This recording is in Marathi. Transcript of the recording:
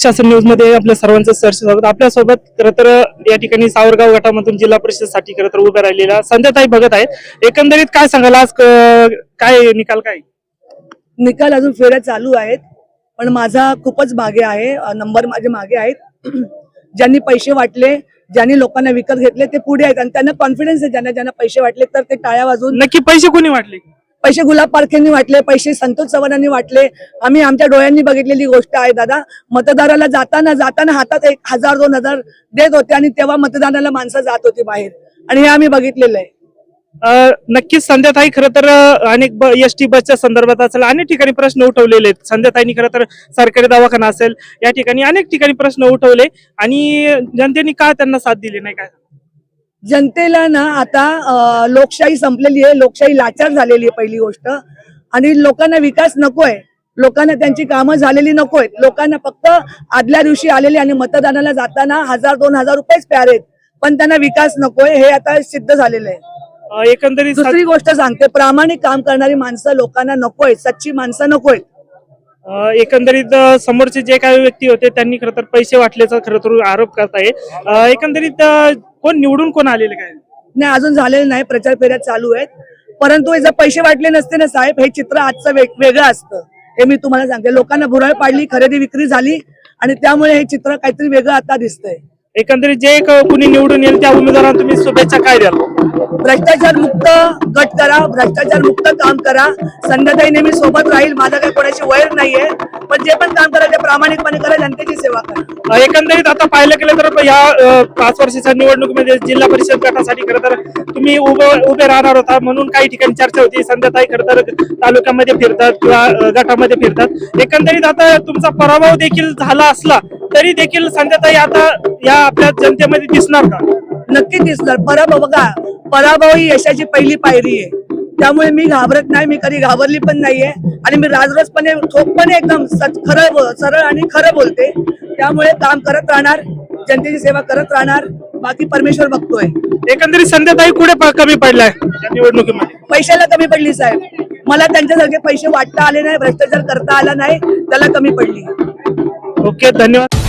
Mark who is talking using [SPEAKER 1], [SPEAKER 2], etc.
[SPEAKER 1] शासन न्यूजमध्ये आपल्या सर्वांचं सहर्ष स्वागत. आपल्यासोबत खरं तर या ठिकाणी सावरगाव गटामधून जिल्हा परिषदसाठी खरं तर उभ्या राहिलेल्या संध्याताई भगत आहेत. एकंदरीत काय सांगाल आज क- काय निकाल काय?
[SPEAKER 2] निकाल अजून फेऱ्या चालू आहेत पण माझा खूपच मागे आहे नंबर माझे मागे आहेत. ज्यांनी पैसे वाटले ज्यांनी लोकांना विकत घेतले ते पुढे आहेत. आणि त्यांना कॉन्फिडन्स आहे ज्यांना ज्यांना पैसे वाटले तर ते टाळ्या वाजून
[SPEAKER 1] नक्की पैसे कोणी वाटले?
[SPEAKER 2] पैसे गुलाब पारखेंनी वाटले पैसे संतोष चव्हाणांनी वाटले. आम्ही आमच्या डोळ्यांनी बघितलेली गोष्ट आहे दादा. मतदाराला जाताना जाताना हातात एक हजार दोन हजार देत होते आणि तेव्हा मतदानाला माणसं जात होती बाहेर. आणि हे आम्ही बघितलेलं आहे.
[SPEAKER 1] नक्कीच संध्याताई खरं तर अनेक एस टी बसच्या संदर्भात असेल अनेक ठिकाणी प्रश्न उठवलेले आहेत. संध्याताईंनी खरं तर सरकारी दवाखाना असेल या ठिकाणी अनेक ठिकाणी प्रश्न उठवले आणि जनतेने का त्यांना साथ दिली नाही काय?
[SPEAKER 2] जनतेला ना आता लोकशाही संपलेली आहे लोकशाही लाचार झालेली आहे पहिली गोष्ट. आणि लोकांना विकास नकोय. लोकांना त्यांची कामं झालेली नकोय लोकांना फक्त आदल्या दिवशी आलेले आणि मतदानाला जाताना हजार दोन हजार रुपयेच प्यार पण त्यांना विकास नकोय हे आता सिद्ध झालेलं आहे.
[SPEAKER 1] एकंदरीत
[SPEAKER 2] दुसरी गोष्ट सांगते प्रामाणिक काम करणारी माणसं लोकांना नकोय सच्ची माणसं नकोय
[SPEAKER 1] एकंदरीत समोरचे जे काही व्यक्ती होते त्यांनी खरं तर पैसे वाटल्याचा खरं तर आरोप करताय एकंदरीत कोण निवडून कोण आलेले काय?
[SPEAKER 2] नाही अजून झालेलं नाही. प्रचार फेऱ्या चालू आहेत. परंतु हे जर पैसे वाटले नसते ना साहेब हे चित्र आजचं वेग- वेगळं असतं. हे मी तुम्हाला सांगते. लोकांना भुरळ पाडली खरेदी विक्री झाली आणि त्यामुळे हे चित्र काहीतरी वेगळं आता दिसतंय.
[SPEAKER 1] एकंदरीत जे कुणी निवडून येईल त्या उमेदवारांना तुम्ही शुभेच्छा काय द्याल?
[SPEAKER 2] भ्रष्टाचार मुक्त गट करा भ्रष्टाचार मुक्त काम करा. संध्याताई नेहमी सोबत राहील माझा काही कोणाशी वैर नाहीये. पण जे पण काम करा ते प्रामाणिकपणे करा जनतेची सेवा करा.
[SPEAKER 1] एकंदरीत आता पाहिलं गेलं तर या पाच वर्षाच्या निवडणुकीमध्ये जिल्हा परिषद गटासाठी खरं तर तुम्ही उभं उभे राहणार होता. म्हणून काही ठिकाणी चर्चा होती. संध्याताई खरं तर तालुक्यामध्ये फिरतात किंवा गटामध्ये फिरतात. एकंदरीत आता तुमचा पराभव देखील झाला असला तरी देखील संध्याताई आता या आपल्या जनतेमध्ये दिसणार का?
[SPEAKER 2] नक्की दिसणार पराभव बघा. पराभव ही यशाची पहिली पायरी आहे. त्यामुळे मी घाबरत नाही मी कधी घाबरली पण नाहीये. आणि मी राजरोसपणे ठोकपणे एकदम खरं सरळ आणि खरं बोलते. त्यामुळे काम करत राहणार जनतेची सेवा करत राहणार. बाकी परमेश्वर बघतोय.
[SPEAKER 1] एकंदरीत संध्याताई कुठे प- कमी पडलाय? या निवडणुकीमध्ये
[SPEAKER 2] पैशाला कमी पडली साहेब. मला त्यांच्यासारखे पैसे वाटता आले नाही भ्रष्टाचार करता आला नाही त्याला कमी पडली.
[SPEAKER 1] ओके धन्यवाद.